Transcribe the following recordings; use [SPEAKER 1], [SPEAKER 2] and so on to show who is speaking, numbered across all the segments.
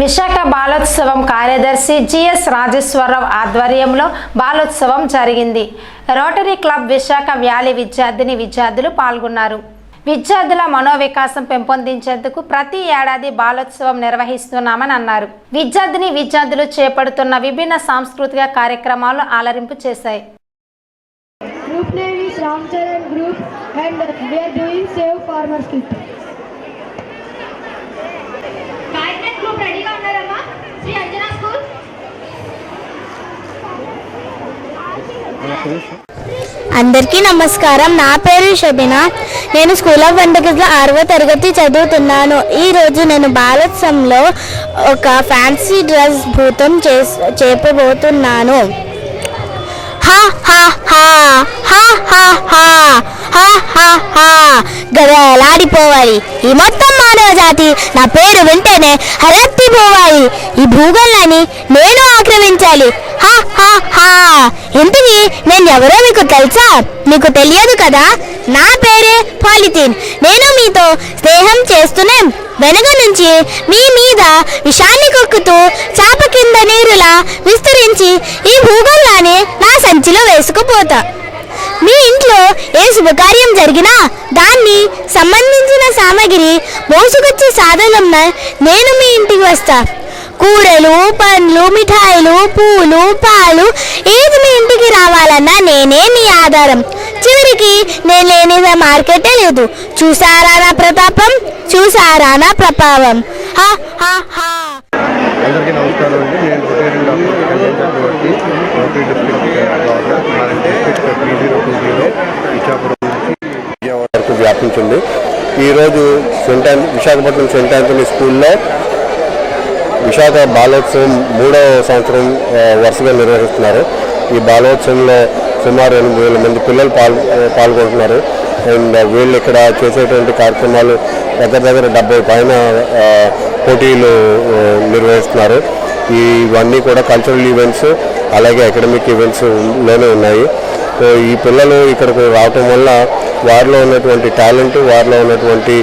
[SPEAKER 1] విశాఖ బాలోత్సవం కార్యదర్శి జిఎస్ రాజేశ్వరరావు ఆధ్వర్యంలో బాలోత్సవం జరిగింది. రోటరీ క్లబ్ విశాఖ వ్యాలీ విద్యార్థిని విద్యార్థులు పాల్గొన్నారు. విద్యార్థుల మనోవికాసం పెంపొందించేందుకు ప్రతి ఏడాది బాలోత్సవం నిర్వహిస్తున్నామని అన్నారు. విద్యార్థిని విద్యార్థులు చేపడుతున్న విభిన్న సాంస్కృతిక కార్యక్రమాలు ఆలరింపు చేశాయి.
[SPEAKER 2] Group name is Ram Charan group
[SPEAKER 3] and we are doing save farmers kit
[SPEAKER 4] అందరికీ నమస్కారం. నా పేరు షబినా. నేను స్కూల్ ఆఫ్ వండర్స్లో ఆరవ తరగతి చదువుతున్నాను. ఈరోజు నేను బాలోత్సవంలో ఒక ఫ్యాన్సీ డ్రెస్ భూతం చే చేపబోతున్నాను. హా హా హా హా హా హా. హా హా హా. గదలాడిపోవాలి ఈ మొత్తం మానవ జాతి నా పేరు వింటేనే హరెత్తిపోవాలి ఈ భూగోళాన్ని నేను ఆక్రమించాలి. హా హా హా. ఇంతకీ నేను ఎవరో మీకు తెలుసా? మీకు తెలియదు కదా? నా పేరే పాలిథిన్. నేను మీతో స్నేహం చేస్తూనే వెనుక నుంచి మీ మీద విషాన్ని కొక్కుతూ చాప కింద నీరులా విస్తరించి ఈ భూగోళాన్ని నా సంచిలో వేసుకుపోతా. శుభకార్యం జరిగినా దాన్ని సంబంధించిన సామాగ్రి మోసుకొచ్చే సాధనమ్మ నేను మీ ఇంటికి వస్తా కూరలు పండ్లు మిఠాయిలు పూలు పాలు ఏది మీ ఇంటికి రావాలన్నా నేనే మీ ఆధారం చివరికి నేను లేని మార్కెటే లేదు చూసారా నా ప్రతాపం చూసారా నా ప్రభావం హా హా హా
[SPEAKER 5] అందరికీ నమస్కారం అండి నేను డాక్టర్ డిస్ట్రిక్ట్ గవర్నర్ డిస్ట్రిక్ట్ వరకు వ్యాపించింది. ఈరోజు సెంట్ విశాఖపట్నం సెంట్ ఆంథనీ స్కూల్లో విశాఖ బాలోత్సవం మూడవ సంవత్సరం వరుసగా నిర్వహిస్తున్నారు. ఈ బాలోత్సవంలో సుమారు ఎనిమిది వేల మంది పిల్లలు పాల్ పాల్గొంటున్నారు. అండ్ వీళ్ళు ఇక్కడ చేసేటువంటి కార్యక్రమాలు దగ్గర దగ్గర డెబ్బై పైన పోటీలు నిర్వహిస్తున్నారు. ఇవన్నీ కూడా కల్చరల్ ఈవెంట్స్ అలాగే అకాడమిక్ ఈవెంట్స్లోనే ఉన్నాయి. సో ఈ పిల్లలు ఇక్కడికి రావటం వల్ల వారిలో ఉన్నటువంటి టాలెంట్ వారిలో ఉన్నటువంటి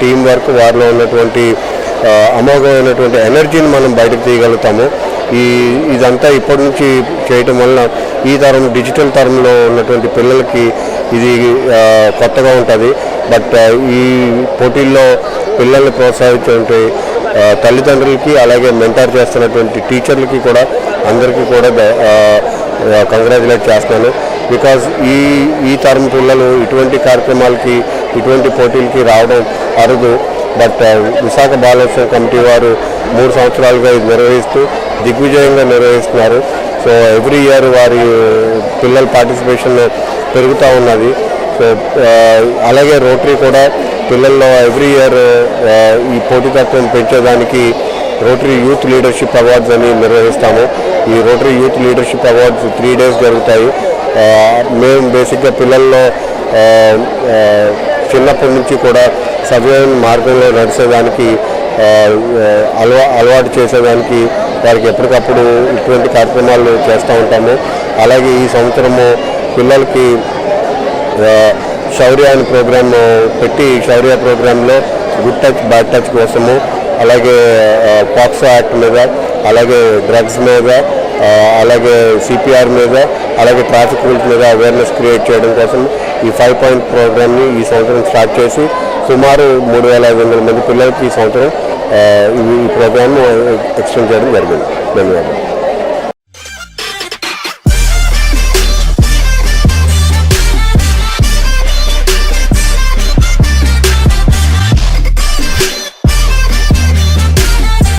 [SPEAKER 5] టీం వర్క్ వారిలో ఉన్నటువంటి అమోఘమైనటువంటి ఎనర్జీని మనం బయటకు తీయగలుగుతాము. ఈ ఇదంతా ఇప్పటి నుంచి చేయటం వలన ఈ తరం డిజిటల్ తరంలో ఉన్నటువంటి పిల్లలకి ఇది కొత్తగా ఉంటుంది. బట్ ఈ పోటీల్లో పిల్లల్ని ప్రోత్సహించే తల్లిదండ్రులకి అలాగే మెంటర్ చేస్తున్నటువంటి టీచర్లకి కూడా అందరికీ కూడా కంగ్రాచులేట్ చేస్తున్నాను. బికాజ్ ఈ ఈ తరం పిల్లలు ఇటువంటి కార్యక్రమాలకి ఇటువంటి పోటీలకి రావడం అరుదు. But uh, Visakha Balotsava committee వారు మూడు సంవత్సరాలుగా ఇది నిర్వహిస్తూ దిగ్విజయంగా నిర్వహిస్తున్నారు. సో ఎవ్రీ ఇయర్ వారి పిల్లల పార్టిసిపేషన్ పెరుగుతూ ఉన్నది. సో uh, అలాగే రోటరీ కూడా పిల్లల్లో ఎవ్రీ ఇయర్ uh, ఈ పోటీతత్వం పెంచేదానికి రోటరీ యూత్ లీడర్షిప్ అవార్డ్స్ అని నిర్వహిస్తాము. ఈ rotary youth leadership awards three days జరుగుతాయి. మేము బేసిక్గా పిల్లల్లో చిన్నప్పటి నుంచి కూడా సవ్యమైన మార్గంలో నడిచేదానికి అలవా అలవాటు చేసేదానికి వారికి ఎప్పటికప్పుడు ఇటువంటి కార్యక్రమాలు చేస్తూ ఉంటాము. అలాగే ఈ సంవత్సరము పిల్లలకి శౌర్య అనే ప్రోగ్రామ్ పెట్టి శౌర్య ప్రోగ్రాంలో గుడ్ టచ్ బ్యాడ్ టచ్ కోసము అలాగే పాక్సో యాక్ట్ మీద అలాగే డ్రగ్స్ మీద అలాగే సిపిఆర్ మీద అలాగే ట్రాఫిక్ రూల్స్ మీద అవేర్నెస్ క్రియేట్ చేయడం కోసం ఈ ఫైవ్ పాయింట్ ప్రోగ్రామ్ని ఈ సంవత్సరం స్టార్ట్ చేసి సుమారు మూడు వేల ఐదు వందల మంది పిల్లలకి ఈ సంవత్సరం ఈ ఈ ప్రోగ్రామ్ ఎక్స్టెండ్ చేయడం జరిగింది. ధన్యవాదాలు.